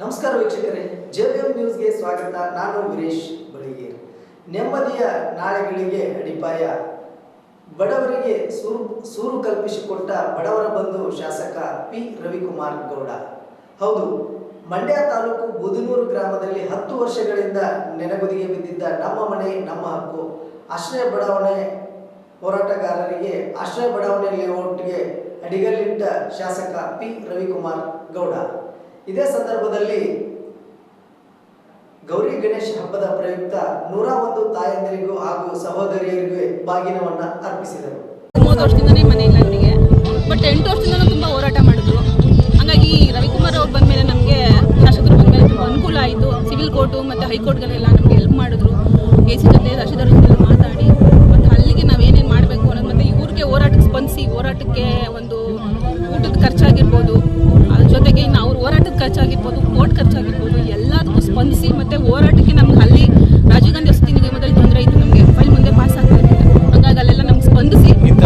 ನಮಸ್ಕಾರ ವೀಕ್ಷಕರೇ ಜೆಬಿಎಂ ನ್ಯೂಸ್ಗೆ ಸ್ವಾಗತ. ನಾನು ವೀರೇಶ್ ಬಳಿಗೆ ನೆಮ್ಮದಿಯ ನಾಳೆಗಳಿಗೆ ಅಡಿಪಾಯ. ಬಡವರಿಗೆ ಸೂರು ಸೂರು ಕಲ್ಪಿಸಿಕೊಟ್ಟ ಬಡವರ ಬಂಧು ಶಾಸಕ ಪಿ. ರವಿಕುಮಾರ್ ಗೌಡ. ಹೌದು, ಮಂಡ್ಯ ತಾಲೂಕು ಬುದನೂರು ಗ್ರಾಮದಲ್ಲಿ ಹತ್ತು ವರ್ಷಗಳಿಂದ ನೆನಗುದಿಗೆ ಬಿದ್ದಿದ್ದ ನಮ್ಮ ಮನೆ, ನಮ್ಮ ಹಕ್ಕು. ಆಶ್ರಯ ಬಡಾವಣೆ ಹೋರಾಟಗಾರರಿಗೆ, ಆಶ್ರಯ ಬಡಾವಣೆ ಲೇಔಟ್ಗೆ ಅಡಿಗಲ್ಲಿಟ್ಟ ಶಾಸಕ ಪಿ. ರವಿಕುಮಾರ್ ಗೌಡ. ಇದೇ ಸಂದರ್ಭದಲ್ಲಿ ಗೌರಿ ಗಣೇಶ ಹಬ್ಬದ ಪ್ರಯುಕ್ತ ನೂರ ಒಂದು ತಾಯಂದಿರಿಗೂ ಹಾಗೂ ಸಹೋದರಿಯರಿಗೂ ಬಾಗಿನವನ್ನ ಅರ್ಪಿಸಿದರು. ಮೂವತ್ತು ವರ್ಷದಿಂದನೇ ಮನೆ ಇಲ್ಲ ಬಟ್ ಎಂಟು ವರ್ಷದಿಂದ ತುಂಬ ಹೋರಾಟ ಮಾಡಿದ್ರು. ಹಂಗಾಗಿ ರವಿಕುಮಾರ್ ಅವ್ರು ಬಂದಮೇಲೆ ನಮಗೆ ಶಾಸಕರು ಬಂದಮೇಲೆ ತುಂಬ ಅನುಕೂಲ ಆಯಿತು. ಸಿವಿಲ್ ಕೋರ್ಟು ಮತ್ತು ಹೈಕೋರ್ಟ್ಗಳೆಲ್ಲ ನಮಗೆ ಹೆಲ್ಪ್ ಮಾಡಿದ್ರು. ಎ ಸಿ ಜೊತೆ ತಹಶೀಲ್ದಾರ್ ಜೊತೆ ಮಾತಾಡಿ, ಮತ್ತು ಅಲ್ಲಿಗೆ ನಾವು ಏನೇನು ಮಾಡಬೇಕು ಅನ್ನೋದು ಮತ್ತು ಇವ್ರಿಗೆ ಹೋರಾಟಕ್ಕೆ ಸ್ಪಂದಿಸಿ, ಹೋರಾಟಕ್ಕೆ ಒಂದು ಊಟದ ಖರ್ಚಾಗಿರ್ಬೋದು.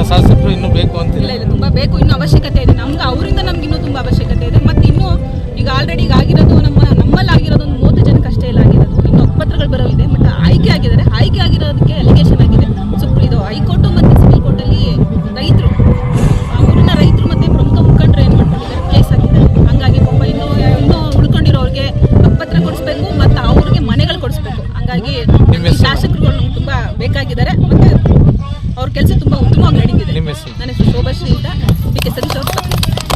ಇಂಥ ಶಾಸಕರು ಇನ್ನೂ ಬೇಕು ಅಂತ ಇಲ್ಲ ಇಲ್ಲ ತುಂಬ ಬೇಕು ಇನ್ನೂ ಅವಶ್ಯಕತೆ ಇದೆ. ನಮ್ಗೆ ಅವರಿಂದ ನಮ್ಗೆ ಇನ್ನೂ ತುಂಬ ಅವಶ್ಯಕತೆ ಇದೆ. ಮತ್ತು ಇನ್ನೂ ಈಗ ಆಲ್ರೆಡಿ ಈಗ ಆಗಿರೋದು ನಮ್ಮ ನಮ್ಮಲ್ಲಿ ಆಗಿರೋದು ಒಂದು ಮೂವತ್ತು ಜನಕ್ಕೆ ಅಷ್ಟೇ ಇಲ್ಲ ಆಗಿರೋದು. ಇನ್ನು ಪತ್ರಗಳು ಬರೋದಿದೆ ಬಟ್ ಆಯ್ಕೆ ಆಗಿದ್ದಾರೆ. ಆಯ್ಕೆ ಆಗಿರೋದಕ್ಕೆ ಅಲಿಗೇಷನ್ ಆಗಿದೆ. ಸುಪ್ರೀಂ ಇದು ಹೈಕೋರ್ಟು ಮತ್ತು ಸಿವಿಲ್ ಕೋರ್ಟಲ್ಲಿ ರೈತರು ಊರಿನ ರೈತರು ಮತ್ತು ಪ್ರಮುಖ ಮುಖಂಡರು ಏನು ಮಾಡ್ತಾರೆ ಕೇಸ್ ಆಗಿದೆ ಹಂಗಾಗಿ ಪಾಪ ಇನ್ನೂ ಇನ್ನೂ ಉಳ್ಕೊಂಡಿರೋರಿಗೆ ಹಕ್ಕುಪತ್ರ ಕೊಡಿಸ್ಬೇಕು ಮತ್ತು ಅವ್ರಿಗೆ ಮನೆಗಳು ಕೊಡಿಸ್ಬೇಕು. ಹಂಗಾಗಿ? ಶಾಸಕರುಗಳು ನಮ್ಗೆ ತುಂಬ ಬೇಕಾಗಿದ್ದಾರೆ. ಮತ್ತು ಅವ್ರ ಕೆಲಸ ತುಂಬ ಉತ್ತಮವಾಗಿ ನಡೀತಿದೆ? ನನ್ನ ಹೆಸರು ಶೋಭಶ್ರೀ ಅಂತ. ಡಿ ಕೆ ಸತೀಶ್ ಅವರು.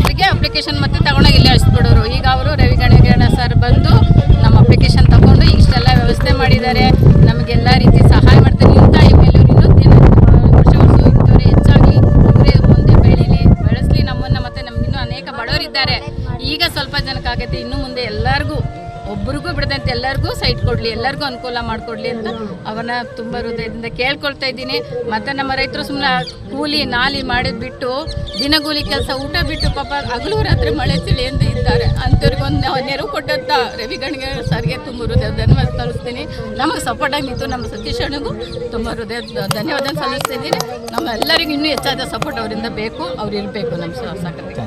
ಅವರಿಗೆ ಅಪ್ಲಿಕೇಶನ್ ಮತ್ತೆ ತಗೊಂಡೋಗಿ ಇಲ್ಲೇ ಅಳಿಸ್ಬಿಡೋರು ಈಗ ಅವರು ರವಿ ಗಣಗಣ ಸರ್ ಬಂದು ನಮ್ಮ ಅಪ್ಲಿಕೇಶನ್ ತಗೊಂಡು ಇಷ್ಟೆಲ್ಲ ವ್ಯವಸ್ಥೆ ಮಾಡಿದ್ದಾರೆ. ನಮಗೆಲ್ಲ ರೀತಿ ಸಹಾಯ ಮಾಡ್ತಾರೆ. ಇಂಥ ಎಂ ಎಲ್ ಇನ್ನೂ ವರ್ಷ ವರ್ಷ ಇಂಥವ್ರೆ ಹೆಚ್ಚಾಗಿ ಇವರೇ ಮುಂದೆ ಬೆಳೀಲಿ ಬೆಳೆಸಲಿ ನಮ್ಮನ್ನು ಮತ್ತೆ ನಮ್ಗಿನ್ನೂ ಅನೇಕ ಬಡವರಿದ್ದಾರೆ. ಈಗ ಸ್ವಲ್ಪ ಜನಕ್ಕಾಗತ್ತೆ ಇನ್ನು ಮುಂದೆ ಎಲ್ಲರಿಗೂ ಒಬ್ರಿಗೂ ಬಿಡದಂತೆ ಎಲ್ಲರಿಗೂ ಸೈಟ್ ಕೊಡಲಿ, ಎಲ್ಲರಿಗೂ ಅನುಕೂಲ ಮಾಡಿಕೊಡ್ಲಿ ಅಂತ ಅವನ ತುಂಬ ಹೃದಯದಿಂದ ಕೇಳ್ಕೊಳ್ತಾ ಇದ್ದೀನಿ. ಮತ್ತು ನಮ್ಮ ರೈತರು ಸುಮ್ಮನೆ ಕೂಲಿ ನಾಲಿ ಮಾಡಿದ್ ಬಿಟ್ಟು, ದಿನಗೂಲಿ ಕೆಲಸ ಊಟ ಬಿಟ್ಟು ಪಾಪ ಹಗಲು ರಾತ್ರಿ ಮಳೆ ಚಳಿ ಎಂದು ಇದ್ದಾರೆ. ಅಂಥವ್ರಿಗೊಂದು ನೆರವು ಕೊಟ್ಟಂತ ರವಿ ಗಣಿಗೆ ಸರ್ಗೆ ತುಂಬ ಹೃದಯ ಧನ್ಯವಾದ ಸಲ್ಲಿಸ್ತೀನಿ. ನಮಗೆ ಸಪೋರ್ಟ್ ಆಗಿತ್ತು ನಮ್ಮ ಸತೀಶ್ ಅಣ್ಣಗೂ ತುಂಬ ಹೃದಯ ಧನ್ಯವಾದ ಸಲ್ಲಿಸ್ತಿದ್ದೀನಿ ನಮ್ಮೆಲ್ಲರಿಗೂ ಇನ್ನೂ ಹೆಚ್ಚಾದ ಸಪೋರ್ಟ್ ಅವರಿಂದ ಬೇಕು, ಅವ್ರು ಇರಬೇಕು ನಮ್ಮ ಶಾಸಕರಿಗೆ